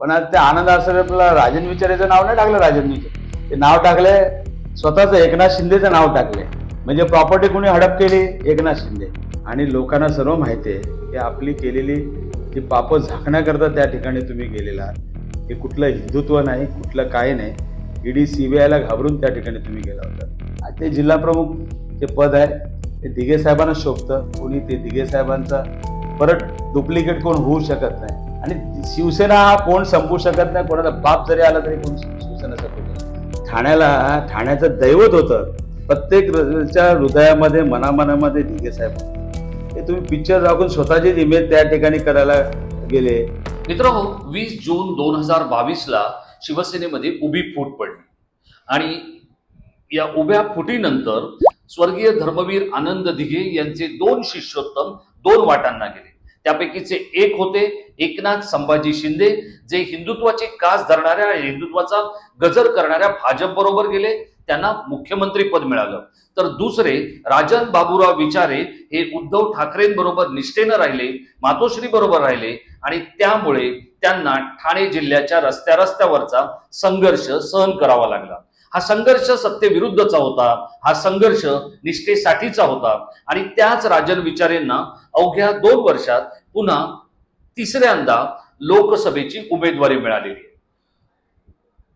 पण आज त्या आनंद आश्रमला राजन विचारेचं नाव नाही टाकलं राजन विचार ते नाव टाकले स्वतःच एकनाथ शिंदेचं नाव टाकले. म्हणजे प्रॉपर्टी कुणी हडप केली? एकनाथ शिंदे. आणि लोकांना सर्व माहिती आहे की आपली केलेली ती पापं झाकण्याकरता त्या ठिकाणी तुम्ही गेलेला हे कुठलं हिंदुत्व नाही कुठलं काय नाही. ईडी सीबीआयला घाबरून त्या ठिकाणी तुम्ही गेला होता. ते जिल्हा प्रमुख जे पद आहे ते दिघे साहेबांना शोभतं. कोणी ते दिघे साहेबांचा परत डुप्लिकेट कोण होऊ शकत नाही. आणि शिवसेना हा कोण संपू शकत नाही कोणाला बाप जरी आला तरी कोण शिवसेना संपू शकत ठाण्याला ठाण्याचं दैवत होतं. प्रत्येकच्या हृदयामध्ये मनामनामध्ये दिघे साहेब हे तुम्ही पिक्चर दाखवून स्वतःचीच इमेज त्या ठिकाणी करायला गेले. मित्रांनो हो, वीस जून दोन हजार बावीसला शिवसेनेमध्ये उभी फूट पडली. आणि या उभ्या फुटीनंतर स्वर्गीय धर्मवीर आनंद दिघे यांचे दोन शिष्योत्तम दोन वाटांना गेले. त्यापैकीचे एक होते एकनाथ संभाजी शिंदे जे हिंदुत्वाची कास धरणाऱ्या हिंदुत्वाचा गजर करणाऱ्या भाजप बरोबर गेले. त्यांना मुख्यमंत्री पद मिळालं. तर दुसरे राजन बाबूराव विचारे हे उद्धव ठाकरेंबरोबर निष्ठेनं राहिले मातोश्री बरोबर राहिले आणि त्यामुळे त्यांना ठाणे जिल्ह्याच्या रस्त्या रस्त्यावरचा संघर्ष सहन करावा लागला. हा संघर्ष सत्तेविरुद्धचा होता हा संघर्ष निष्ठेसाठीचा होता. आणि त्याच राजन विचारेंना अवघ्या दोन वर्षात पुन्हा तिसऱ्यांदा लोकसभेची उमेदवारी मिळालेली आहे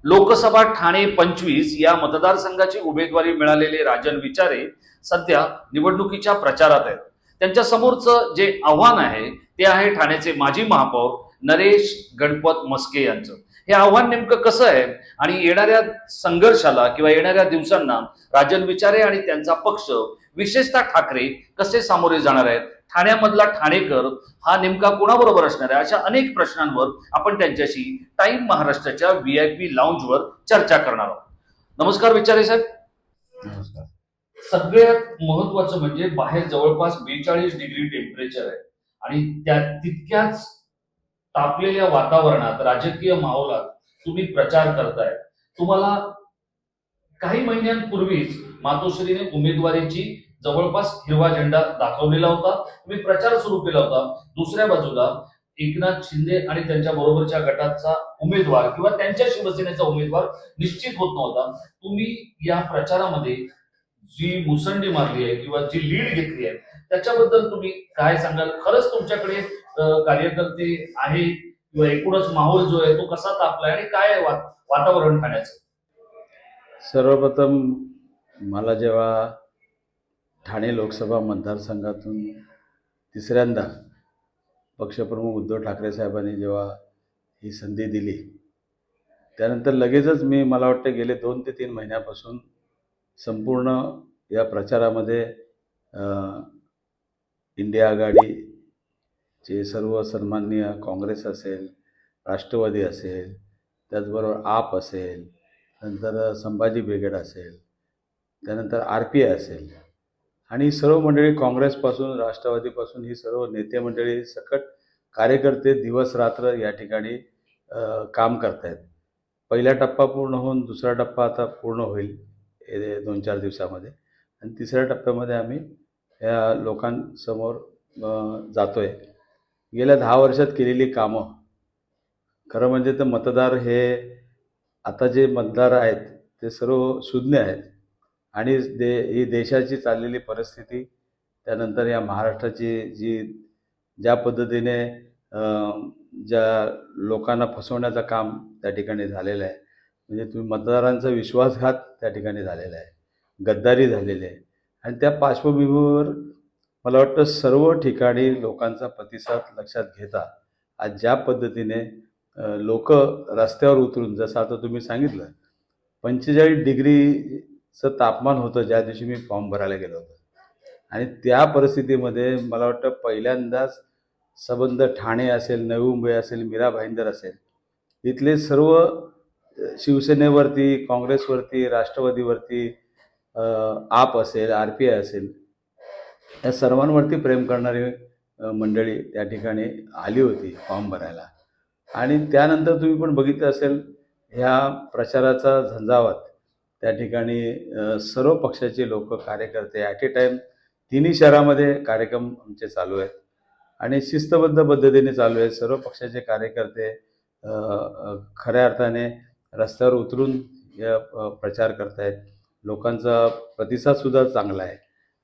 लोकसभा ठाणे पंचवीस या मतदारसंघाची उमेदवारी मिळालेले राजन विचारे सध्या निवडणुकीच्या प्रचारात आहेत. त्यांच्या समोरचं जे आव्हान आहे ते आहे ठाण्याचे माजी महापौर नरेश गणपत मस्के यांचं. हे आव्हान नेमकं कसं आहे? आणि येणाऱ्या संघर्षाला किंवा येणाऱ्या दिवसांना राजन विचारे आणि त्यांचा पक्ष विशेषतः ठाकरे कसे सामोरे जाणार आहेत? ठाण्यामधला ठाणेकर हा नेमका कोणाबरोबर असणार आहे? अशा अनेक प्रश्नांवर आपण त्यांच्याशी टाइम महाराष्ट्राच्या व्ही आय पी लाऊंजवर चर्चा करणार आहोत. नमस्कार विचारे साहेब. नमस्कार. सगळ्यात महत्वाचं म्हणजे बाहेर जवळपास बेचाळीस डिग्री टेम्परेचर आहे. आणि त्या तितक्याच तापलेल्या वातावरणात राजकीय माहोलात तुम्ही प्रचार करताय. तुम्हाला काही महिन्यांपूर्वीच मातोश्रीने उमेदवारीची जवळपास हिरवा झेंडा दाखवलेला होता. तुम्ही प्रचार सुरू केला होता. दुसऱ्या बाजूला एकनाथ शिंदे आणि त्यांच्या बरोबरच्या गटाचा उमेदवार किंवा त्यांच्या शिवसेनेचा उमेदवार निश्चित होत नव्हता. तुम्ही या प्रचारामध्ये जी मुसंडी मारली आहे किंवा जी लीड घेतली आहे त्याच्याबद्दल तुम्ही काय सांगाल? खरंच तुमच्याकडे कार्यकर्ते आहे किंवा एकूणच माहोल जो आहे तो कसा तापलाय आणि काय वातावरण ठाण्याचं सर्वप्रथम मला जेव्हा ठाणे लोकसभा मतदारसंघातून तिसऱ्यांदा पक्षप्रमुख उद्धव ठाकरे साहेबांनी जेव्हा ही संधी दिली त्यानंतर लगेचच मी मला वाटतं गेले दोन ते तीन महिन्यापासून संपूर्ण या प्रचारामध्ये इंडिया आघाडी जे सर्व सन्माननीय काँग्रेस असेल राष्ट्रवादी असेल त्याचबरोबर आप असेल नंतर संभाजी ब्रिगेड असेल त्यानंतर आर पी आय असेल आणि सर्व मंडळी काँग्रेसपासून राष्ट्रवादीपासून ही सर्व नेते मंडळी सकट कार्यकर्ते दिवस रात्र या ठिकाणी काम करत आहेत पहिला टप्पा पूर्ण होऊन दुसरा टप्पा आता पूर्ण होईल दोन चार दिवसामध्ये. आणि तिसऱ्या टप्प्यामध्ये आम्ही या लोकांसमोर जातो आहे गेल्या दहा वर्षात केलेली कामं खरं म्हणजे तर मतदार हे आता जे मतदार आहेत ते सर्व सुज्ञ आहेत. आणि दे ही देशाची चाललेली परिस्थिती त्यानंतर या महाराष्ट्राची जी ज्या पद्धतीने ज्या लोकांना फसवण्याचं काम त्या ठिकाणी झालेलं आहे. म्हणजे तुम्ही मतदारांचा विश्वासघात त्या ठिकाणी झालेला आहे. गद्दारी झालेली आहे. आणि त्या पार्श्वभूमीवर मला वाटतं सर्व ठिकाणी लोकांचा प्रतिसाद लक्षात घेता आज ज्या पद्धतीने लोक रस्त्यावर उतरून जसं आता तुम्ही सांगितलं पंचेचाळीस डिग्रीचं तापमान होतं ज्या दिवशी मी फॉर्म भरायला गेलो होतो. आणि त्या परिस्थितीमध्ये मला वाटतं पहिल्यांदाच संबंध ठाणे असेल नवी मुंबई असेल मीरा भाईंदर असेल इथले सर्व शिवसेनेवरती काँग्रेसवरती राष्ट्रवादीवरती आप असेल आर पी आय असेल या सर्वांवरती प्रेम करणारी मंडळी त्या ठिकाणी आली होती फॉर्म भरायला. आणि त्यानंतर तुम्ही पण बघितलं असेल ह्या प्रचाराचा झंझावात त्या ठिकाणी सर्व पक्षाचे लोक कार्यकर्ते ॲट ए टाईम तिन्ही शहरामध्ये कार्यक्रम आमचे चालू आहेत. आणि शिस्तबद्ध पद्धतीने चालू आहेत. सर्व पक्षाचे कार्यकर्ते खऱ्या अर्थाने रस्त्यावर उतरून प्रचार करत प्रचार करतायत. लोकांचा प्रतिसादसुद्धा चांगला आहे.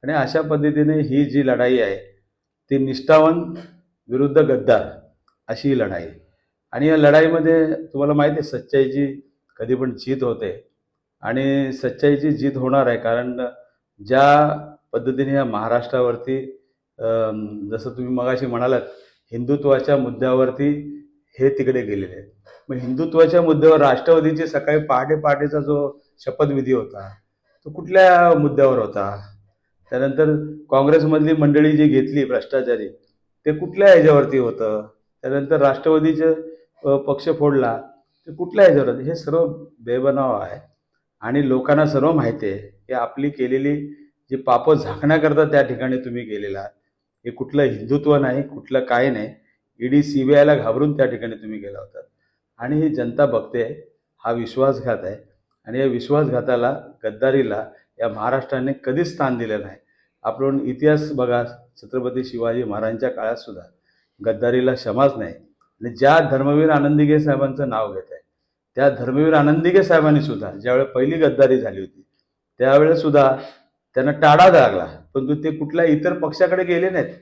आणि अशा पद्धतीने ही जी लढाई आहे ती निष्ठावान विरुद्ध गद्दार अशी ही लढाई. आणि या लढाईमध्ये तुम्हाला माहिती आहे सच्चाईची कधी पण जीत होते. आणि सच्चाईची जीत होणार आहे कारण ज्या पद्धतीने या महाराष्ट्रावरती जसं तुम्ही मगाशी म्हणालात हिंदुत्वाच्या मुद्द्यावरती हे तिकडे गेलेले आहेत. मग हिंदुत्वाच्या मुद्द्यावर राष्ट्रवादीची सकाळी पहाटे पहाटेचा जो शपथविधी होता तो कुठल्या मुद्द्यावर होता? त्यानंतर काँग्रेसमधली मंडळी जी घेतली भ्रष्टाचारी ते कुठल्या ह्याच्यावरती होतं? त्यानंतर राष्ट्रवादीचे पक्ष फोडला ते कुठल्या ह्याच्यावर हे सर्व बेबनाव आहे आणि लोकांना सर्व माहिती आहे की आपली केलेली जी पापं झाकण्याकरता त्या ठिकाणी तुम्ही गेलेला आहात. हे कुठलं हिंदुत्व नाही कुठलं काय नाही. ईडी सी बी आयला घाबरून त्या ठिकाणी तुम्ही गेला होता. आणि ही जनता बघते हा विश्वासघात आहे. आणि या विश्वासघाताला गद्दारीला या महाराष्ट्राने कधीच स्थान दिलं नाही. आपण इतिहास बघा छत्रपती शिवाजी महाराजांच्या काळात सुद्धा गद्दारीला क्षमाच नाही. आणि ज्या धर्मवीर आनंदीगे साहेबांचं नाव घेत आहे त्या धर्मवीर आनंदीगे साहेबांनी सुद्धा ज्यावेळेस पहिली गद्दारी झाली होती त्यावेळेस सुद्धा त्यांना टाळा लागला. परंतु ते कुठल्या इतर पक्षाकडे गेले नाहीत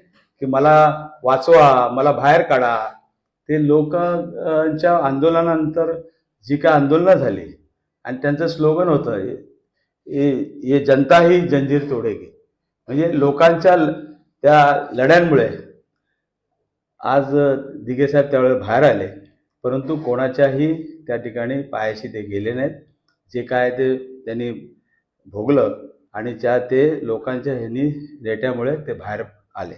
की मला वाचवा मला बाहेर काढा. ते लोकांच्या आंदोलनानंतर जी काय आंदोलनं झाली आणि त्यांचं स्लोगन होतं ये जनता ही जंजीर तोडेगी. म्हणजे लोकांच्या त्या लढ्यांमुळे आज दिघे साहेब त्यावेळेस बाहेर आले परंतु कोणाच्याही त्या ठिकाणी पायाशी ते गेले नाहीत. जे काय ते त्यांनी भोगलं आणि त्या ते लोकांच्या ह्यांनी रेट्यामुळे ते बाहेर आले.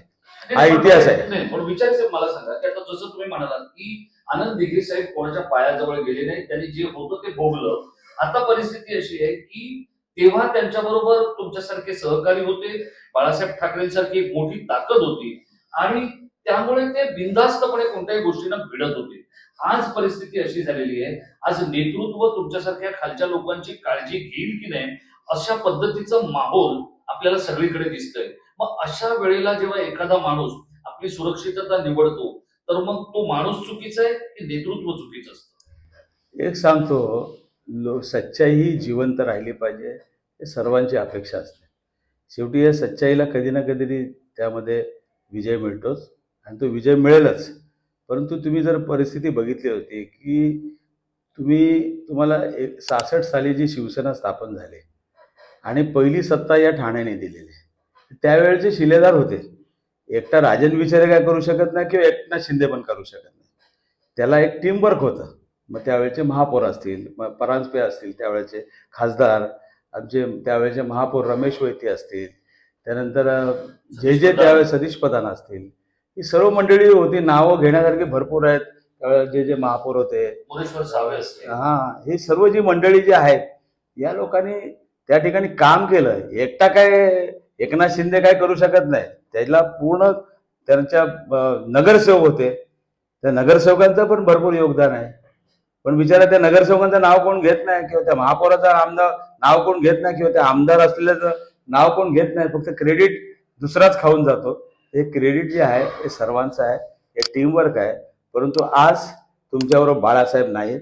हा इतिहास आहे. पण विचारायचं मला सांगा की आता जसं तुम्ही म्हणालात की आनंद दिघे साहेब कोणाच्या पायाजवळ गेले नाही त्यांनी जे होतं ते भोगलं. आता परिस्थिती अशी आहे की तेव्हा त्यांच्याबरोबर तुमच्यासारखे सहकारी होते बाळासाहेब ठाकरेंसारखी एक मोठी ताकद होती. आणि त्यामुळे ते बिनधास्तपणे कोणत्याही गोष्टींना भिडत होते. आज परिस्थिती अशी झालेली आहे आज नेतृत्व तुमच्यासारख्या खालच्या लोकांची काळजी घेईल की नाही अशा पद्धतीचं माहोल आपल्याला सगळीकडे दिसतंय. मग अशा वेळेला जेव्हा एखादा माणूस आपली सुरक्षितता निवडतो तर मग तो माणूस चुकीचा आहे की नेतृत्व चुकीचं असतं? एक सांगतो लो सच्चाई ही जिवंत राहिली पाहिजे हे सर्वांची अपेक्षा असते. शेवटी या सच्चाईला कधी ना कधी त्यामध्ये विजय मिळतोच आणि तो विजय मिळेलच. परंतु तुम्ही जर परिस्थिती बघितली होती की तुम्ही तुम्हाला एक सासष्ट साली जी शिवसेना स्थापन झाली आणि पहिली सत्ता या ठाण्याने दिलेली त्यावेळेचे शिलेदार होते. एकटा राजन विचारे काय करू शकत नाही किंवा एकनाथ शिंदे पण करू शकत नाही. त्याला एक टीमवर्क होतं. मग त्यावेळेचे महापौर असतील मग परांजपे असतील त्यावेळेचे खासदार आमचे त्यावेळेचे महापौर रमेश वैती असतील त्यानंतर जे जे त्यावेळेस सतीश प्रधान असतील ही सर्व मंडळी होती नावं घेण्यासारखी भरपूर आहेत. त्यावेळेस जे जे महापौर होते. हा हे सर्व जी मंडळी जी आहेत या लोकांनी त्या ठिकाणी काम केलं. एकटा काय एकनाथ शिंदे काय करू शकत नाही. त्याला पूर्ण त्यांच्या नगरसेवक होते. त्या नगरसेवकांचं पण भरपूर योगदान आहे. पण विचारा त्या नगरसेवकांचं नाव कोण घेत नाही किंवा त्या महापौराचं आमदार नाव कोण घेत नाही किंवा त्या आमदार असलेल्याचं नाव कोण घेत नाही फक्त क्रेडिट दुसराच खाऊन जातो. हे क्रेडिट जे आहे हे सर्वांचं आहे हे टीमवर्क आहे. परंतु आज तुमच्याबरोबर बाळासाहेब नाहीत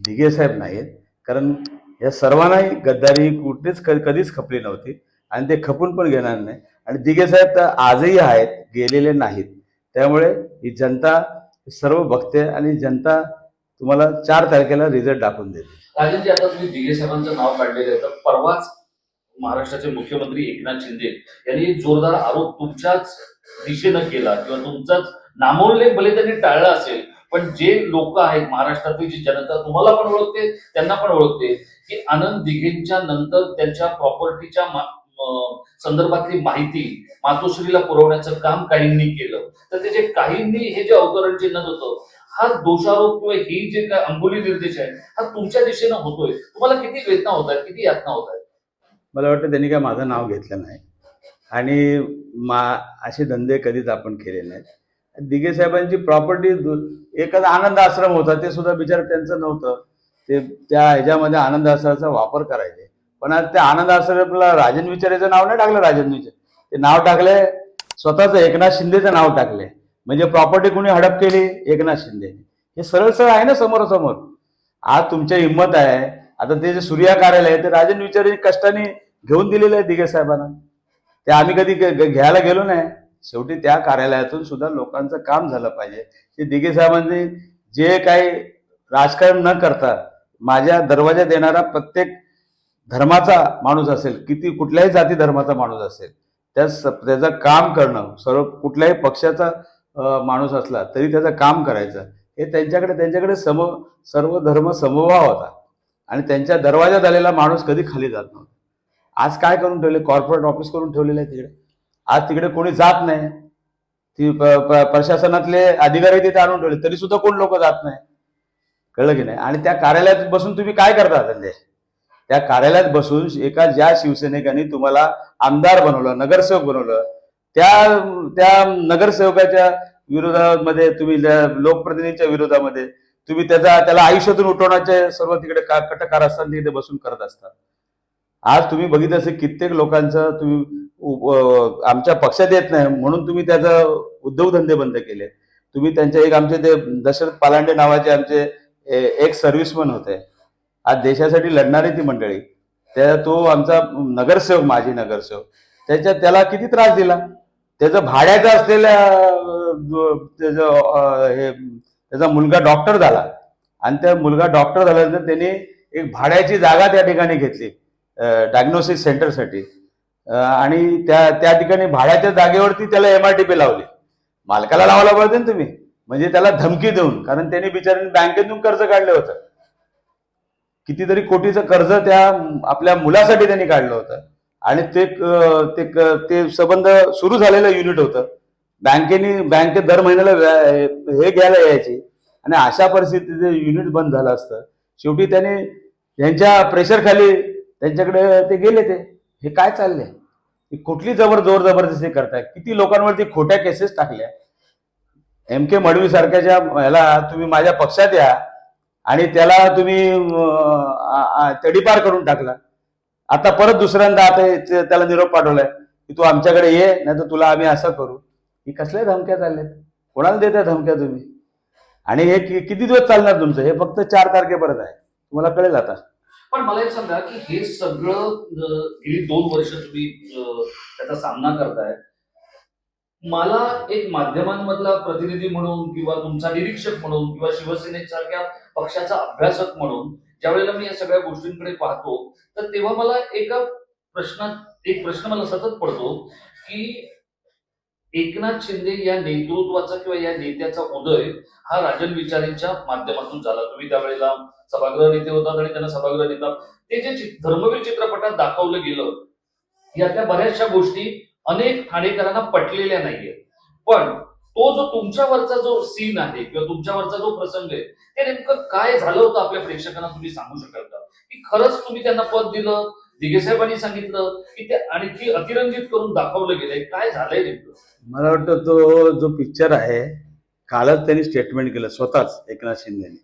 दिघे साहेब नाहीत कारण या सर्वांनाही गद्दारी कुठलीच क- कधीच खपली नव्हती आणि ते खपून पण घेणार नाही. आणि दिघे साहेब तर आजही आहेत गेलेले नाहीत. त्यामुळे ही जनता सर्व बघते आणि जनता तुम्हाला चार तारखेला रिझल्ट दाखवून देईल. राजनजी आता तुम्ही दिघे साहेबांचं नाव काढलेलं आहे तर परवाच महाराष्ट्राचे मुख्यमंत्री एकनाथ शिंदे यांनी जोरदार आरोप तुमच्याच दिशेनं केला किंवा तुमचाच नामोल्लेख भले त्यांनी टाळला असेल पण जे लोक आहेत महाराष्ट्रातली जी जनता तुम्हाला पण ओळखते त्यांना पण ओळखते की आनंद दिघेंच्या नंतर त्यांच्या प्रॉपर्टीच्या संदर्भातली माहिती मातोश्रीला पुरवण्याचं काम काहींनी केलं. तर ते जे काहींनी हे जे अवतरण चिन्ह होतं हा दोषारोप किंवा ही जे काय अंगुली निर्देश आहे हा तुमच्या दिशेनं होतोय. तुम्हाला किती वेदना होत आहेत किती यातना होत आहेत? मला वाटतं त्यांनी काय माझं नाव घेतलं नाही. आणि मा असे धंदे कधीच आपण केले नाहीत. दिघे साहेबांची प्रॉपर्टी एखादा आनंद आश्रम होता ते सुद्धा बिचार त्यांचं नव्हतं. ते त्या ह्याच्यामध्ये आनंद आश्रमाचा वापर करायचे. पण आज त्या आनंद आश्रमला राजन विचारेचं नाव नाही टाकलं राजन विचार. ते नाव टाकले स्वतःचं एकनाथ शिंदेचं नाव टाकले. म्हणजे प्रॉपर्टी कुणी हडप केली? एकनाथ शिंदे. हे सरळ सरळ आहे ना समोरासमोर? आज तुमच्या हिंमत आहे. आता ते जे सूर्या कार्यालय आहे ते राजन विचारे कष्टाने घेऊन दिलेलं आहे दिघे साहेबांना. ते आम्ही कधी घ्यायला गेलो नाही. शेवटी त्या कार्यालयातून सुद्धा लोकांचं काम झालं पाहिजे. ते दिघे साहेबांनी जे काही राजकारण न करता माझ्या दरवाजा येणारा प्रत्येक धर्माचा माणूस असेल किती कुठल्याही जाती धर्माचा माणूस असेल त्या स- त्याचं काम करणं सर्व कुठल्याही पक्षाचा माणूस असला तरी त्याचं काम करायचं. हे त्यांच्याकडे त्यांच्याकडे सम सर्व धर्म समभाव होता. आणि त्यांच्या दरवाजात आलेला माणूस कधी खाली जात नव्हता. आज काय करून ठेवले? कॉर्पोरेट ऑफिस करून ठेवलेलं आहे तिकडे. आज तिकडे कोणी जात नाही. ती प्रशासनातले अधिकारी तिथे आणून ठेवले. तरी सुद्धा कोण लोक जात नाही. कळलं की नाही? आणि त्या कार्यालयात बसून तुम्ही काय करता धंदे त्या कार्यालयात बसून एका ज्या शिवसैनिकांनी तुम्हाला आमदार बनवलं नगरसेवक बनवलं त्या त्या नगरसेवकाच्या विरोधामध्ये तुम्ही त्या विरोधामध्ये तुम्ही त्याचा त्याला आयुष्यातून उठवण्याचे सर्व तिकडे का कटकार असताना तिथे बसून करत असतात आज तुम्ही बघितलं असेल कित्येक लोकांचं तुम्ही आमच्या पक्षात येत नाही म्हणून तुम्ही त्याचा उद्योगधंदे बंद केले. तुम्ही त्यांचे एक आमचे ते दशरथ पालांडे नावाचे आमचे एक सर्व्हिसमन होते. आज देशासाठी लढणारी ती मंडळी. त्या तो आमचा नगरसेवक माजी नगरसेवक. त्याच्या त्याला किती त्रास दिला? त्याचं भाड्याचं असलेल्या त्याचं हे त्याचा मुलगा डॉक्टर झाला. आणि त्या मुलगा डॉक्टर झाल्यानंतर त्यांनी एक भाड्याची जागा त्या ठिकाणी घेतली डायग्नोसिस सेंटरसाठी आणि त्या त्या ठिकाणी भाड्याच्या जागेवरती त्याला एम आर टी पी लावली. मालकाला लावायला पाहिजे ना तुम्ही. म्हणजे त्याला धमकी देऊन कारण त्यांनी बिचाऱ्यांनी बँकेतून कर्ज काढलं होतं. कितीतरी कोटीचं कर्ज त्या आपल्या मुलासाठी त्यांनी काढलं होतं. आणि ते ते ते संबंध सुरू झालेलं युनिट होतं. बँकेने बँकेत दर महिन्याला हे घ्यायला यायची. आणि अशा परिस्थितीत युनिट बंद झालं असतं. शेवटी त्याने यांच्या प्रेशर खाली त्यांच्याकडे ते गेले ते. हे काय चाललंय? कुठली जबर जोर जबरदस्ती करताय? किती लोकांवरती खोट्या केसेस टाकल्या? एम के मडवी सारख्याच्या ह्याला तुम्ही माझ्या पक्षात या. आणि त्याला तुम्ही तडीपार करून टाकला. आता परत दुसऱ्यांदा आता त्याला निरोप पाठवलाय की तू आमच्याकडे ये नाही तर तुला आम्ही असं करू. की कसल्या धमक्या चालल्यात? कोणाला देत्या धमक्या तुम्ही? आणि हे किती दिवस चालणार तुमचं? हे फक्त चार तारखेपर्यंत आहे. तुम्हाला कळेल आता. पण मला एक सांगा की हे सगळं गेली दोन वर्ष तुम्ही त्याचा सामना करताय. मला एक माध्यमांमधला प्रतिनिधी म्हणून किंवा तुमचा निरीक्षक म्हणून किंवा शिवसेनेसारख्या पक्षाचा अभ्यासक म्हणून ज्या वेळेला मी या सगळ्या गोष्टींकडे पाहतो तर तेव्हा मला एका प्रश्नात एक प्रश्न मला सतत पडतो की एकनाथ शिंदे या नेतृत्वाचा किंवा या नेत्याचा उदय हा राजन विचारेंच्या माध्यमातून झाला. तुम्ही त्यावेळेला सभागृह नेते होतात आणि त्यांना सभागृह नेता ते जे धर्मवीर चित्रपटात दाखवलं गेलं यातल्या बऱ्याचशा गोष्टी अनेक ठाणेकरांना पटलेल्या नाहीये पण तो जो तुमच्यावरचा जो सीन आहे किंवा तुमच्यावरचा जो प्रसंग आहे ते नेमकं काय झालं होतं आपल्या प्रेक्षकांना तुम्ही सांगू शकाल का? की खरंच तुम्ही त्यांना पद दिलं दिगेसाहेबांनी सांगितलं की ते आणखी अतिरंजित करून दाखवलं गेलंय? काय झालंय नेमकं? मला वाटतं तो जो पिक्चर आहे कालच त्यांनी स्टेटमेंट केलं स्वतःच एकनाथ शिंदेने.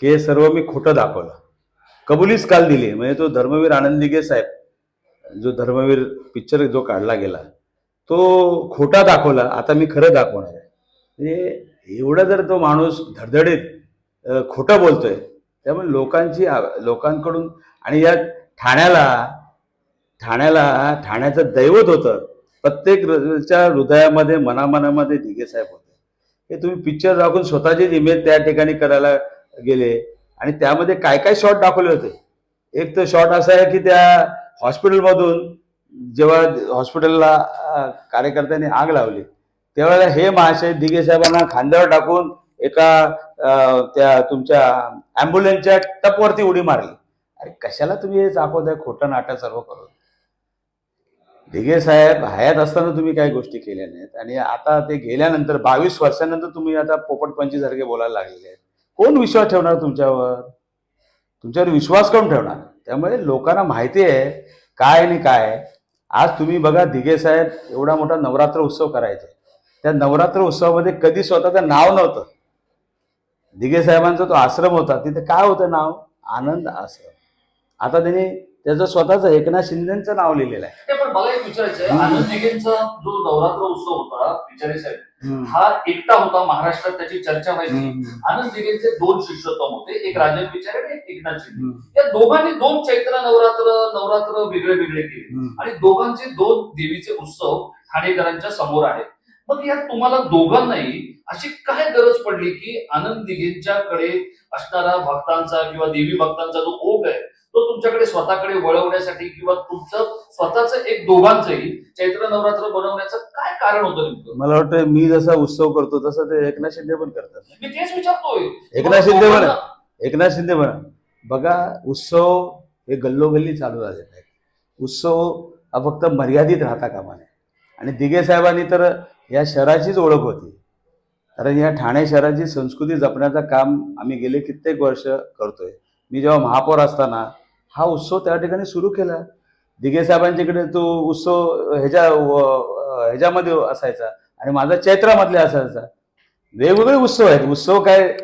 की हे सर्व मी खोटं दाखवलं. कबुलीच काल दिली. म्हणजे तो धर्मवीर आनंद दिघे साहेब जो धर्मवीर पिक्चर जो काढला गेला तो खोटा दाखवला. आता मी खरं दाखवणार आहे. म्हणजे एवढा जर तो माणूस धडधडीत खोटं बोलतोय त्यामुळे लोकांची लोकांकडून आणि या ठाण्याला ठाण्याला ठाण्याचं दैवत होतं. प्रत्येकच्या हृदयामध्ये मनामनामध्ये दिगेसाहेब होते. हे तुम्ही पिक्चर दाखवून स्वतःचीच इमेज त्या ठिकाणी करायला गेले. आणि त्यामध्ये काय काय शॉट दाखवले होते? एक तर शॉट असा आहे की त्या हॉस्पिटलमधून जेव्हा हॉस्पिटलला कार्यकर्त्यांनी आग लावली. त्यावेळेला हे महाशय दिघे साहेबांना खांद्यावर टाकून एका त्या तुमच्या ऍम्ब्युलन्सच्या टपवरती उडी मारली. अरे कशाला तुम्ही हे दाखवताय खोटं नाटक सर्व करून. दिघे साहेब हयात असताना तुम्ही काही गोष्टी केल्या नाहीत. आणि आता ते गेल्यानंतर बावीस वर्षानंतर तुम्ही आता पोपट पंचीसारखे बोलायला लागलेले आहेत. कोण विश्वास ठेवणार तुमच्यावर? तुमच्यावर विश्वास कोण ठेवणार? त्यामुळे लोकांना माहिती आहे काय आणि काय. आज तुम्ही बघा दिघे साहेब एवढा मोठा नवरात्र उत्सव करायचे. त्या नवरात्र उत्सवामध्ये कधी स्वतःचं नाव नव्हतं दिघे साहेबांचा तो आश्रम होता तिथे काय होतं नाव आनंद आश्रम आता त्यांनी त्याचं स्वतःचं एकनाथ शिंदेचं नाव लिहिलेलं आहे ते पण मला एक विचारायचं. आनंद दिघेंचा जो नवरात्र उत्सव होता बिचारे साहेब. हा एकटा होता महाराष्ट्रात त्याची चर्चा व्हायची. आनंद दिघेंचे दोन शिष्योत्तम होते एक राजन बिचारे आणि एक एकनाथ शिंदे. या दोघांनी दोन चैत्र नवरात्र नवरात्र वेगळे वेगळे केले. आणि दोघांचे दोन देवीचे उत्सव ठाणेकरांच्या समोर आहेत मग या तुम्हाला दोघांनाही अशी काय गरज पडली की आनंद दिघेंच्याकडे असणारा भक्तांचा किंवा देवी भक्तांचा जो ओघ आहे तो तुमच्याकडे स्वतःकडे वळवण्यासाठी किंवा तुमचं स्वतःच एक दोघांचंही चैत्र नवरात्र बनवण्याचं काय कारण होतं नेमकं? मला वाटतं मी जसा उत्सव करतो तसं ते एकनाथ शिंदे पण करतात. मी तेच विचारतोय. एकनाथ शिंदे म्हणा एकनाथ शिंदे म्हणा. बघा उत्सव हे गल्लोगल्ली चालू झालेले आहेत उत्सव हा फक्त मर्यादित राहता कामा नये. आणि दिघे साहेबांनी तर या शहराचीच ओळख होती. कारण या ठाणे शहराची संस्कृती जपण्याचं काम आम्ही गेले कित्येक वर्ष करतोय. मी जेव्हा महापौर असताना हा उत्सव त्या ठिकाणी सुरू केला. दिघे साहेबांच्याकडे तो उत्सव ह्याच्या व- ह्याच्यामध्ये असायचा आणि माझा चैत्रामधले असायचा. वेगवेगळे उत्सव आहेत. उत्सव काय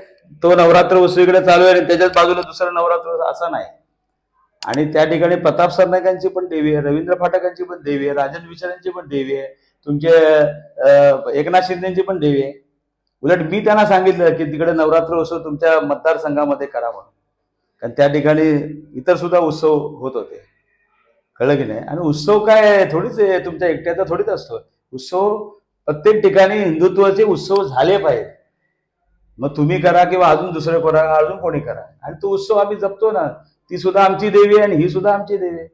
तो नवरात्र उत्सव इकडे चालू आहे आणि त्याच्याच बाजूला दुसरा नवरात्र असा नाही. आणि त्या ठिकाणी प्रताप सरनाईकांची पण देवी आहे रवींद्र फाटकांची पण देवी आहे राजन विचारांची पण देवी आहे तुमचे एकनाथ शिंदेची पण देवी आहे. उलट मी त्यांना सांगितलं की तिकडे नवरात्र उत्सव तुमच्या मतदारसंघामध्ये करा म्हणून. कारण त्या ठिकाणी इतर सुद्धा उत्सव होत होते. कळलं की नाही? आणि उत्सव काय आहे? थोडीच आहे, तुमच्या एकट्याचा थोडीच असतो. उत्सव प्रत्येक ठिकाणी हिंदुत्वाचे उत्सव झाले पाहिजे मग तुम्ही करा किंवा अजून दुसरे करा अजून कोणी करा. आणि तो उत्सव आम्ही जपतो ना. ती सुद्धा आमची देवी आहे आणि ही सुद्धा आमची देवी आहे.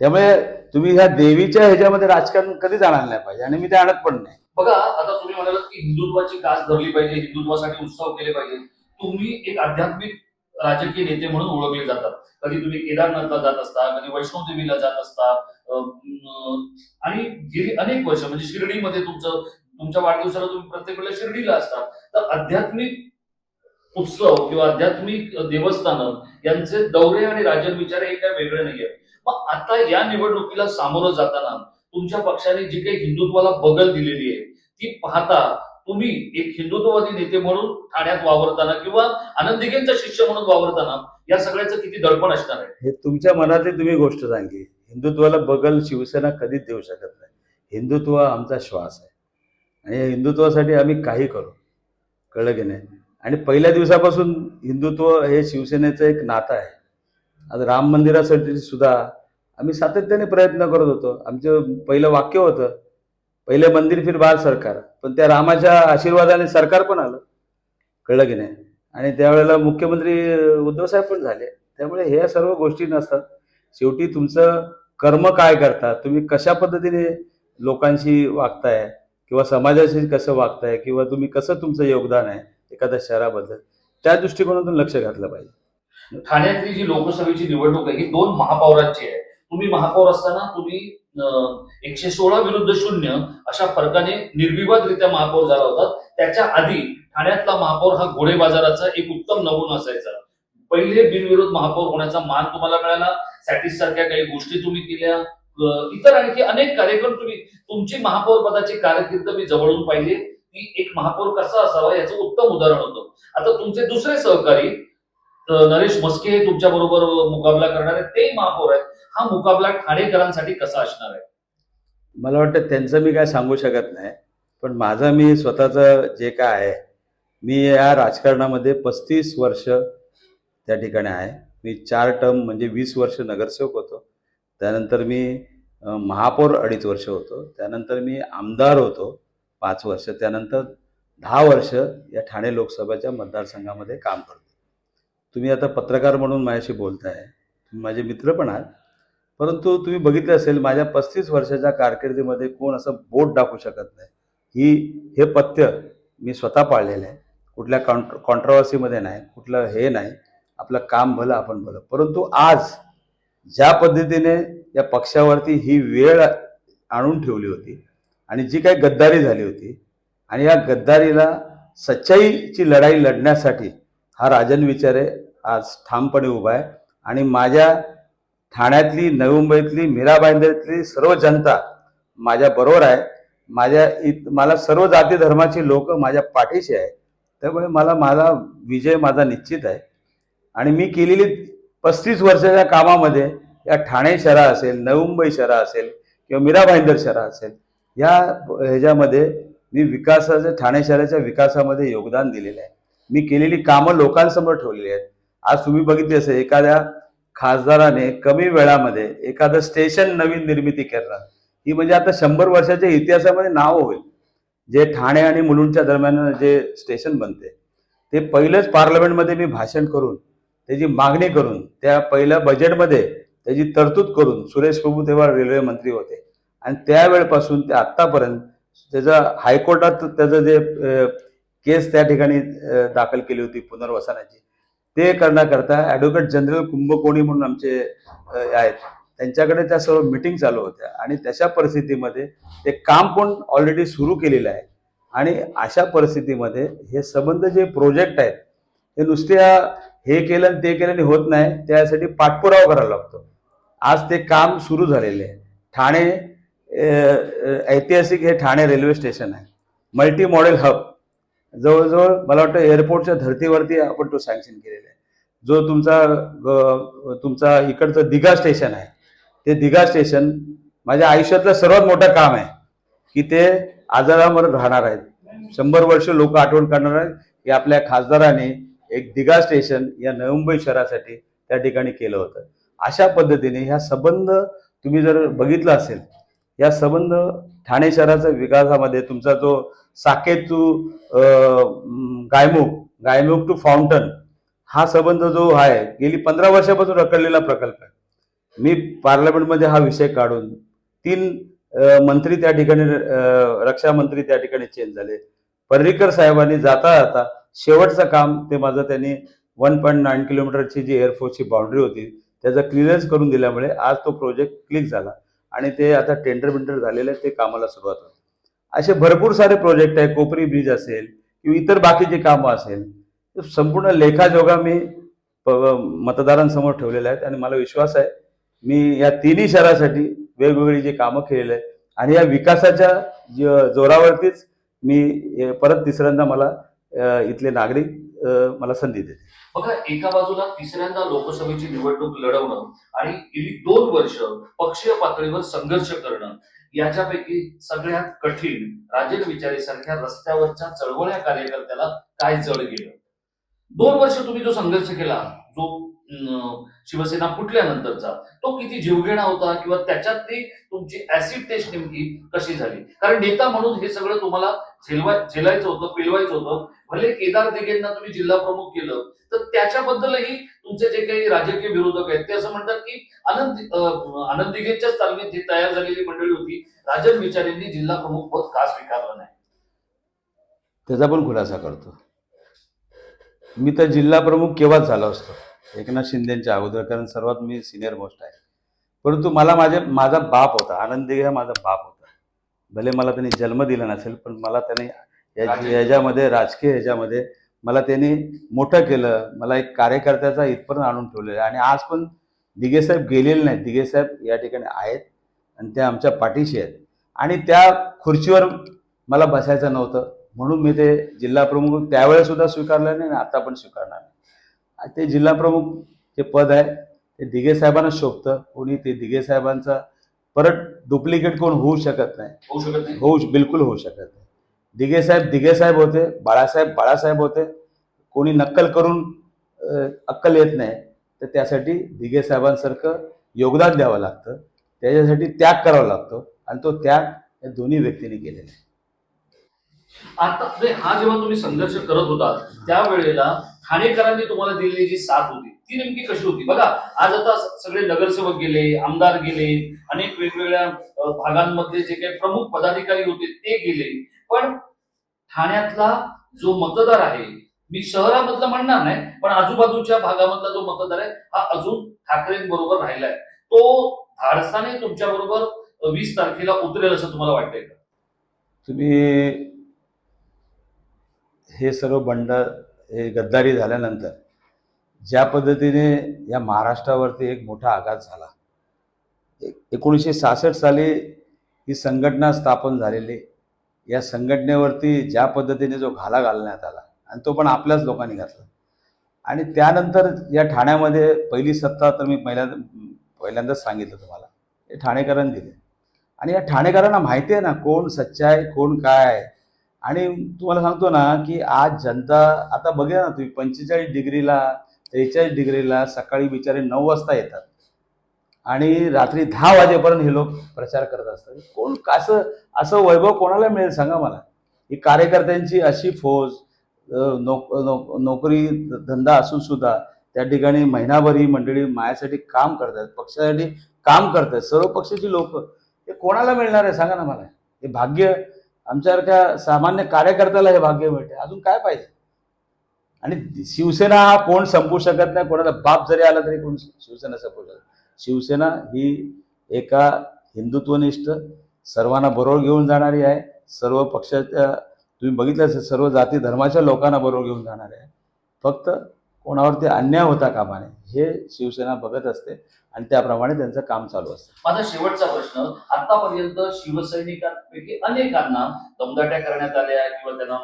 त्यामुळे तुम्ही ह्या देवीच्या ह्याच्यामध्ये राजकारण कधीच आणायला नाही पाहिजे आणि मी ते आणत पण नाही. बघा आता तुम्ही म्हणालात की हिंदुत्वाची कास धरली पाहिजे हिंदुत्वासाठी उत्सव केले पाहिजे. तुम्ही एक आध्यात्मिक राजकीय नेते म्हणून ओळखले जातात. कधी तुम्ही केदारनाथला जात असता कधी वैष्णव देवीला जात असता आणि गेली अनेक वर्ष म्हणजे शिर्डीमध्ये तुमचं तुमच्या वाढदिवसाला तुम्ही प्रत्येक वेळेला शिर्डीला असता. तर आध्यात्मिक उत्सव किंवा आध्यात्मिक देवस्थानं यांचे दौरे आणि राजन विचार हे काय वेगळे नाहीये. मग आता या निवडणुकीला सामोरं जाताना तुमच्या पक्षाने जी काही हिंदुत्वाला बगल दिलेली आहे ती पाहता तुम्ही एक हिंदुत्ववादी नेते म्हणून ठाण्यात वावरताना किंवा आनंद शिष्य म्हणून वावरताना या सगळ्याचं किती दडपण असणार आहे? हे तुमच्या मनातली तुम्ही गोष्ट सांगली हिंदुत्वाला बगल शिवसेना कधीच देऊ शकत नाही. हिंदुत्व आमचा श्वास आहे. आणि या हिंदुत्वासाठी आम्ही काही करू. कळलं की नाही? आणि पहिल्या दिवसापासून हिंदुत्व हे शिवसेनेचं एक नातं आहे. आज राम मंदिरासाठी सुद्धा आम्ही सातत्याने प्रयत्न करत होतो. आमचं पहिलं वाक्य होतं पहिले मंदिर फिर बाल सरकार. पण त्या रामाच्या आशीर्वादाने सरकार पण आलं. कळलं की नाही? आणि त्यावेळेला मुख्यमंत्री उद्धव साहेब पण झाले. त्यामुळे ह्या सर्व गोष्टी नसतात. शेवटी तुमचं कर्म काय करता तुम्ही कशा पद्धतीने लोकांशी वागताय किंवा समाजाशी कसं वागताय किंवा तुम्ही कसं तुमचं योगदान आहे एखाद्या शहराबद्दल त्या दृष्टिकोनातून लक्ष घातलं पाहिजे. ठाण्यातली जी लोकसभेची निवडणूक आहे ही दोन महापौरांची आहे. तुम्ही महापौर असताना तुम्ही एकशे सोळा विरुद्ध शून्य अशा फरकाने निर्विवादरित्या महापौर झाला होता. त्याच्या आधी ठाण्यातला महापौर हा घोडे बाजाराचा एक उत्तम नमुना असायचा. पहिले बिनविरोध महापौर होण्याचा मान तुम्हाला मिळाला सॅटिस सारख्या काही गोष्टी तुम्ही केल्या. इतर आणखी अनेक कार्यक्रम तुम्ही तुमची महापौर पदाची कारकीर्द मी जवळून पाहिजे की एक महापौर कसा असावा याचं उत्तम उदाहरण होतं. आता तुमचे दुसरे सहकारी नरेश मस्के हे तुमच्या बरोबर मुकाबला करणारे ते महापौर आहेत. हा मुकाबला ठाणेकरांसाठी कसा असणार आहे? मला वाटतं त्यांचं मी काय सांगू शकत नाही पण माझं मी स्वतःचं जे काय आहे मी या राजकारणामध्ये पस्तीस वर्ष त्या ठिकाणी आहे. मी चार टर्म म्हणजे वीस वर्ष नगरसेवक होतो. त्यानंतर मी महापौर अडीच वर्ष होतो. त्यानंतर मी आमदार होतो. पाच वर्ष. त्यानंतर दहा वर्ष या ठाणे लोकसभेच्या मतदारसंघामध्ये काम करतो. तुम्ही आता पत्रकार म्हणून माझ्याशी बोलताय. तुम्ही माझे मित्र पण आहात. परंतु तुम्ही बघितलं असेल माझ्या पस्तीस वर्षाच्या कारकिर्दीमध्ये कोण असं बोट दाखवू शकत नाही. ही हे पथ्य मी स्वतः पाळलेलं आहे. कुठल्या कॉन्ट्र कॉन्ट्रवर्सीमध्ये नाही कुठलं हे नाही. आपलं काम भलं आपण भलं. परंतु आज ज्या पद्धतीने या पक्षावरती ही वेळ आणून ठेवली होती आणि जी काही गद्दारी झाली होती आणि या गद्दारीला सच्चाईची लढाई लढण्यासाठी हा राजन विचारे आज ठामपणे उभा आहे. आणि माझ्या ठाण्यातली नवी मुंबईतली मीरा सर्व जनता माझ्या बरोबर आहे. माझ्या इत मला सर्व जाती धर्माची लोक माझ्या पाठीशी आहे त्यामुळे मला माझा विजय माझा निश्चित आहे. आणि मी केलेली पस्तीस वर्षाच्या कामामध्ये या ठाणे शहरा असेल नवी मुंबई शहरा असेल किंवा मीरा भाईंदर शहरा असेल या ह्याच्यामध्ये मी विकासाच्या ठाणे शहराच्या विकासामध्ये योगदान दिलेलं आहे. मी केलेली कामं लोकांसमोर ठेवलेली आहेत. आज तुम्ही बघितली असेल एखाद्या खासदाराने कमी वेळामध्ये एखादं स्टेशन नवीन निर्मिती करणं ही म्हणजे आता शंभर वर्षाच्या इतिहासामध्ये नाव होईल. जे ठाणे आणि मुलुंडच्या दरम्यान जे स्टेशन बनते ते पहिलंच पार्लमेंटमध्ये मी भाषण करून त्याची मागणी करून त्या पहिल्या बजेटमध्ये त्याची तरतूद करून सुरेश प्रभू तेव्हा रेल्वे मंत्री होते. आणि त्यावेळेपासून ते आत्तापर्यंत त्याचं हायकोर्टात त्याचं जे केस त्या ठिकाणी दाखल केली होती पुनर्वसनाची ते करण्याकरता ॲडव्होकेट जनरल कुंभकोणी म्हणून आमचे आहेत. त्यांच्याकडे त्या सर्व मिटिंग चालू होत्या आणि तशा परिस्थितीमध्ये ते काम पण ऑलरेडी सुरू केलेलं आहे. आणि अशा परिस्थितीमध्ये हे संबंध जे प्रोजेक्ट आहेत हे नुसत्या हे केलं आणि ते केलं आणि होत नाही त्यासाठी पाठपुरावा करावा लागतो. आज ते काम सुरू झालेले आहे. ठाणे ऐतिहासिक हे ठाणे रेल्वे स्टेशन आहे. Multi model hub. जवळजवळ मला वाटतं एअरपोर्टच्या धर्तीवरती आपण तो सँक्शन केलेला आहे. जो तुमचा तुमचा इकडचं दिघा स्टेशन आहे. ते दिघा स्टेशन माझ्या आयुष्यातलं सर्वात मोठं काम आहे की ते आजारावर राहणार आहेत. शंभर वर्ष लोक आठवण करणार आहेत की आपल्या खासदाराने एक दिघा स्टेशन या नवी मुंबई शहरासाठी त्या ठिकाणी केलं होतं. अशा पद्धतीने ह्या संबंध तुम्ही जर बघितला असेल या संबंध ठाणे शहराच्या विकासामध्ये तुमचा जो Saket to Gaimukh Gaimukh to fountain हा संबंध जो आहे गेली पंधरा वर्षापासून रखडलेला प्रकल्प आहे. मी पार्लमेंटमध्ये हा विषय काढून तीन मंत्री त्या ठिकाणी रक्षामंत्री रक्षा मंत्री त्या ठिकाणी चेंज झाले. पर्रिकर साहेबांनी जाता जाता शेवटचं काम ते माझं त्यांनी वन पॉईंट नाईन किलोमीटरची जी एअरफोर्सची बाउंड्री होती त्याचा क्लिअरन्स करून दिल्यामुळे आज तो प्रोजेक्ट क्लिक झाला. आणि ते आता टेंडर बिंडर झालेलं आहे ते कामाला सुरुवात होते. असे भरपूर सारे प्रोजेक्ट आहे कोपरी ब्रिज असेल किंवा इतर बाकीची कामं असेल संपूर्ण लेखाजोगा मी मतदारांसमोर ठेवलेल्या आहेत आणि मला विश्वास आहे मी या तिन्ही शहरासाठी वेगवेगळी जी कामं केलेली आहेत आणि या विकासाच्या जोरावरतीच मी परत तिसऱ्यांदा मला इथले नागरिक मला संधी देते बघा एका बाजूला तिसऱ्यांदा लोकसभेची निवडणूक लढवणं आणि गेली दोन वर्ष पक्षीय पातळीवर संघर्ष करणं याच्यापैकी सगळ्यात कठीण राजन विचारे सारख्या रस्त्यावरच्या चळवळ्या कार्यकर्त्याला काय जड गेलं? दोन वर्ष तुम्ही जो संघर्ष केला जो शिवसेना फुटल्यानंतरचा तो किती जीवघेणा होता किंवा त्याच्यात ती तुमची ऍसिड टेस्ट नेमकी कशी झाली? कारण नेता म्हणून हे सगळं तुम्हाला झेलवा झेलायचं होतं पेलवायचं होतं. भले केदार दिघेंना तुम्ही जिल्हा प्रमुख केलं तर त्याच्याबद्दलही तुमचे जे काही राजकीय विरोधक आहेत ते असं म्हणतात की आनंद आनंद दिघेंच्याच तालमीत जी तयार झालेली मंडळी होती राजन विचारेंनी जिल्हा प्रमुख पद का स्वीकारलं नाही? त्याचा पण खुलासा करतो. मी तर जिल्हा प्रमुख केव्हाच झालो असतो? एकनाथ शिंदेच्या अगोदर कारण सर्वात मी सिनियर मोस्ट आहे. परंतु मला माझे माझा बाप होता आनंद दिघे हा माझा बाप होता. भले मला त्यांनी जन्म दिला नसेल पण मला त्याने. याच्यामध्ये राजकीय ह्याच्यामध्ये मला त्यांनी मोठं केलं. मला एक कार्यकर्त्याचा इथपर्यंत आणून ठेवलेलं आहे. आणि आज पण दिघे साहेब गेलेले नाहीत. दिघे साहेब या ठिकाणी आहेत आणि त्या आमच्या पाठीशी आहेत. आणि त्या खुर्चीवर मला बसायचं नव्हतं. म्हणून मी ते जिल्हा प्रमुख त्यावेळेस सुद्धा स्वीकारलं नाही आणि आता पण स्वीकारणार नाही. ते जिल्हा प्रमुख जे पद आहे ते दिघे साहेबांना शोभतं. कोणी ते दिघे साहेबांचा परत डुप्लिकेट कोण होऊ शकत नाही. होऊ शकत नाही. होऊ बिलकुल होऊ शकत नाही. दिघे साहेब दिघे साहेब होते बाळासाहेब बाळासाहेब होते. कोणी नक्कल करून अक्कल येत नाही. तर त्यासाठी दिघे साहेबांसारखं योगदान द्यावं लागतं. त्याच्यासाठी त्याग करावा लागतो. आणि तो त्याग या दोन्ही व्यक्तींनी केलेला आहे. आता म्हणजे हा जेव्हा तुम्ही संघर्ष करत होता त्यावेळेला ठाणेकरांनी तुम्हाला दिलेली जी साथ होती ती नेमकी कशी होती? बघा आज आता सगळे नगरसेवक गेले आमदार गेले अनेक वेगवेगळ्या भागांमध्ये भागांमधले जे काही प्रमुख पदाधिकारी होते ते गेले. पण ठाण्यातला जो मतदार आहे मी शहरामधला म्हणणार नाही पण आजूबाजूच्या भागामधला जो मतदार आहे हा अजून ठाकरेंबरोबर राहिलाय. तो धाडसाने तुमच्या बरोबर वीस तारखेला उतरेल असं तुम्हाला वाटतंय का? तुम्ही हे सर्व बंड हे गद्दारी झाल्यानंतर ज्या पद्धतीने या महाराष्ट्रावरती एक मोठा आघात झाला. एक- एकोणीसशे सहासष्ट साली ही संघटना स्थापन झालेली या संघटनेवरती ज्या पद्धतीने जो घाला घालण्यात आला आणि तो पण आपल्याच लोकांनी घातला. आणि त्यानंतर या ठाण्यामध्ये पहिली सत्ता तर मी पहिल्या पहिल्यांदाच सांगितलं तुम्हाला हे ठाणेकरांनी दिले. आणि या ठाणेकरांना माहिती आहे ना कोण सच्चा आहे कोण काय आहे? आणि तुम्हाला सांगतो ना की आज जनता आता बघा ना तुम्ही पंचेचाळीस डिग्रीला त्रेचाळीस डिग्रीला सकाळी बिचारे नऊ वाजता येतात. आणि रात्री दहा वाजेपर्यंत हे लोक प्रचार करत असतात. कोण कसं असं वैभव कोणाला मिळेल सांगा मला? ही कार्यकर्त्यांची अशी फौज नोक नो नोकरी धंदा असून सुद्धा त्या ठिकाणी महिनाभर ही मंडळी माझ्यासाठी काम करतात पक्षासाठी काम करतात. सर्व पक्षाची लोक. हे कोणाला मिळणार आहे? सांगा ना मला. हे भाग्य आमच्यासारख्या सामान्य कार्यकर्त्याला हे भाग्य मिळते अजून काय पाहिजे? आणि शिवसेना हा कोण संपू शकत नाही कोणाचा बाप जरी आला तरी कोण शिवसेना संपू शकत शिवसेना ही एका हिंदुत्वनिष्ठ सर्वांना बरोबर घेऊन जाणारी आहे. सर्व पक्षाच्या तुम्ही बघितलं असेल सर्व जाती धर्माच्या लोकांना बरोबर घेऊन जाणार आहे. फक्त कोणावरती अन्याय होता कामा नये हे शिवसेना बघत असते आणि त्याप्रमाणे त्यांचं काम चालू असतं. माझा शेवटचा प्रश्न आतापर्यंत शिवसैनिकांपैकी अनेकांना दमदाट्या करण्यात आल्या किंवा त्यांना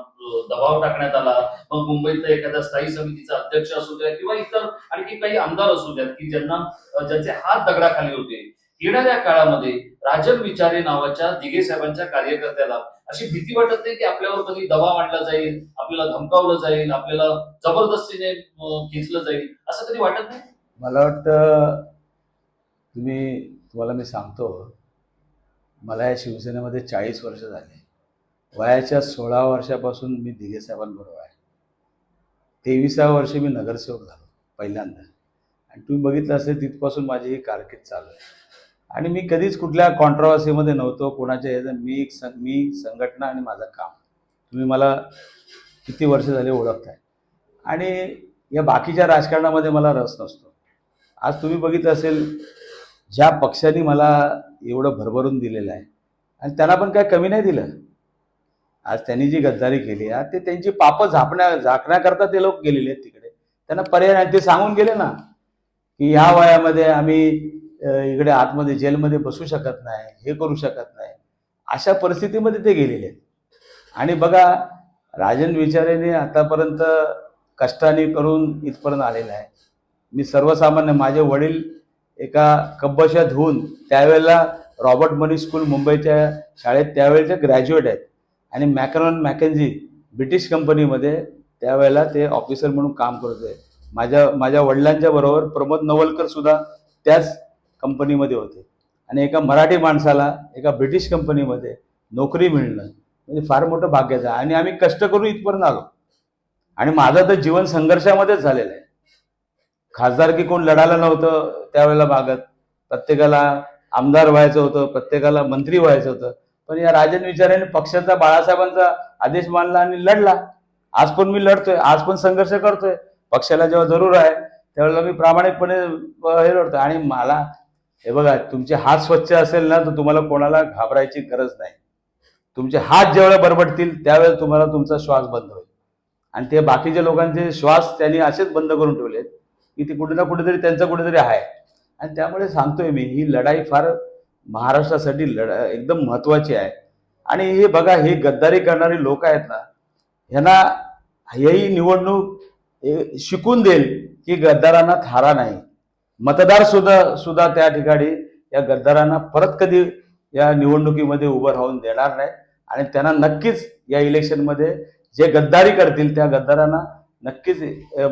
दबाव टाकण्यात आला. मग मुंबईतल्या एखाद्या स्थायी समितीचा अध्यक्ष असू द्या किंवा इतर आणखी काही आमदार असू द्यात की ज्यांना ज्यांचे हात दगडाखाली होते. येणाऱ्या काळामध्ये राजन विचारे नावाच्या दिघे साहेबांच्या कार्यकर्त्याला अशी भीती वाटत नाही की आपल्यावर कधी दबाव आणला जाईल आपल्याला धमकावलं जाईल आपल्याला जबरदस्तीने खेचलं जाईल असं कधी वाटत नाही? मला वाटतं तुम्ही तुम्हाला मी सांगतो मला या शिवसेनेमध्ये चाळीस वर्ष झाले. वयाच्या सोळा वर्षापासून मी दिघे साहेबांबरोबर आहे. तेविसाव्या वर्षी मी नगरसेवक झालो पहिल्यांदा. आणि तुम्ही बघितलं असेल तिथपासून माझी ही कारकीर्द चालू आहे. आणि मी कधीच कुठल्या कॉन्ट्रोवर्सीमध्ये नव्हतो कोणाच्या ह्याचं मी सं मी संघटना आणि माझं काम. तुम्ही मला किती वर्ष झाले ओळखताय. आणि या बाकीच्या राजकारणामध्ये मला रस नसतो. आज तुम्ही बघितलं असेल ज्या पक्षांनी मला एवढं भरभरून दिलेलं आहे आणि त्यांना पण काय कमी नाही दिलं. आज त्यांनी जी गद्दारी केली आहे ते त्यांची पापं झापण्या झाकण्याकरता ते लोक गेलेले आहेत तिकडे. त्यांना पर्याय नाही ते सांगून गेले ना की ह्या वयामध्ये आम्ही इकडे आतमध्ये जेलमध्ये बसू शकत नाही हे करू शकत नाही. अशा परिस्थितीमध्ये ते गेलेले आहेत. आणि बघा राजन विचारेने आतापर्यंत कष्टाने करून इथपर्यंत आलेला आहे. मी सर्वसामान्य माझे वडील एका कब्बशात होऊन त्यावेळेला रॉबर्ट मनी स्कूल मुंबईच्या शाळेत त्यावेळेचे ग्रॅज्युएट आहेत. आणि मॅकरॉन मॅकेन्झी ब्रिटिश कंपनीमध्ये त्यावेळेला ते ऑफिसर म्हणून काम करत आहे माझ्या माझ्या वडिलांच्या बरोबर प्रमोद नवलकर सुद्धा त्याच कंपनीमध्ये होते. आणि एका मराठी माणसाला एका ब्रिटिश कंपनीमध्ये नोकरी मिळणं म्हणजे फार मोठं भाग्याचं आहे आणि आम्ही कष्ट करून इथपर्यंत आलो. आणि माझं तर जीवन संघर्षामध्येच झालेलं आहे. खासदारकी कोण लढायला नव्हतं त्यावेळेला भागत. प्रत्येकाला आमदार व्हायचं होतं प्रत्येकाला मंत्री व्हायचं होतं. पण या राजन विचाराने पक्षाचा बाळासाहेबांचा आदेश मानला आणि लढला. आज पण मी लढतोय आज पण संघर्ष करतोय. पक्षाला जेव्हा जरूर आहे त्यावेळेला मी प्रामाणिकपणे हे लढतोय. आणि मला हे बघा तुमचे हात स्वच्छ असेल ना तर तुम्हाला कोणाला घाबरायची गरज नाही. तुमचे हात जेवढे बरबडतील त्यावेळेस तुम्हाला तुमचा श्वास बंद होईल. आणि ते बाकीच्या लोकांचे श्वास त्यांनी असेच बंद करून ठेवलेत की ते कुठे ना कुठेतरी त्यांचं कुठेतरी आहे. आणि त्यामुळे सांगतोय मी ही लढाई फार महाराष्ट्रासाठी लढा एकदम महत्वाची आहे. आणि हे बघा हे गद्दारी करणारी लोक आहेत ना ह्यांना ही निवडणूक शिकून देईल की गद्दारांना थारा नाही. मतदार सुद्धा सुद्धा त्या ठिकाणी या गद्दारांना परत कधी या निवडणुकीमध्ये उभं राहून देणार नाही. आणि त्यांना नक्कीच या इलेक्शनमध्ये जे गद्दारी करतील त्या गद्दारांना नक्कीच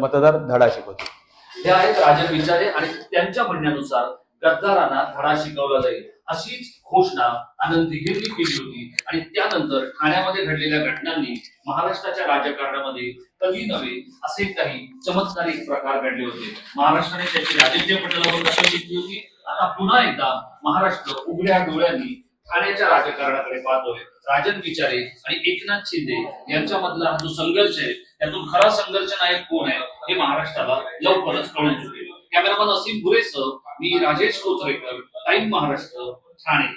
मतदार धडा शिकवतील. हे आहेत राजन विचारे आणि त्यांच्या म्हणण्यानुसार गद्दारांना धडा शिकवला जाईल. अशीच घोषणा आनंद दिघेंनी केली होती. आणि त्यानंतर ठाण्यामध्ये घडलेल्या घटनांनी महाराष्ट्राच्या राजकारणामध्ये कधी नव्हे असे काही चमत्कारिक प्रकार घडले होते. महाराष्ट्राने त्याची राजकीय पटलावर दखल घेतली होती. आता पुन्हा एकदा महाराष्ट्र उघड्या डोळ्यांनी ठाण्याच्या राजकारणाकडे पाहतोय. राजन विचारे आणि एकनाथ शिंदे यांच्यामधला जो संघर्ष आहे त्यातून खरा संघर्ष नायक कोण आहे हे महाराष्ट्राला लवकरच कळून चुकेल कॅमेरामन असीम गुरेसह मी राजेश कोचरेकर टाइम महाराष्ट्र ठाणे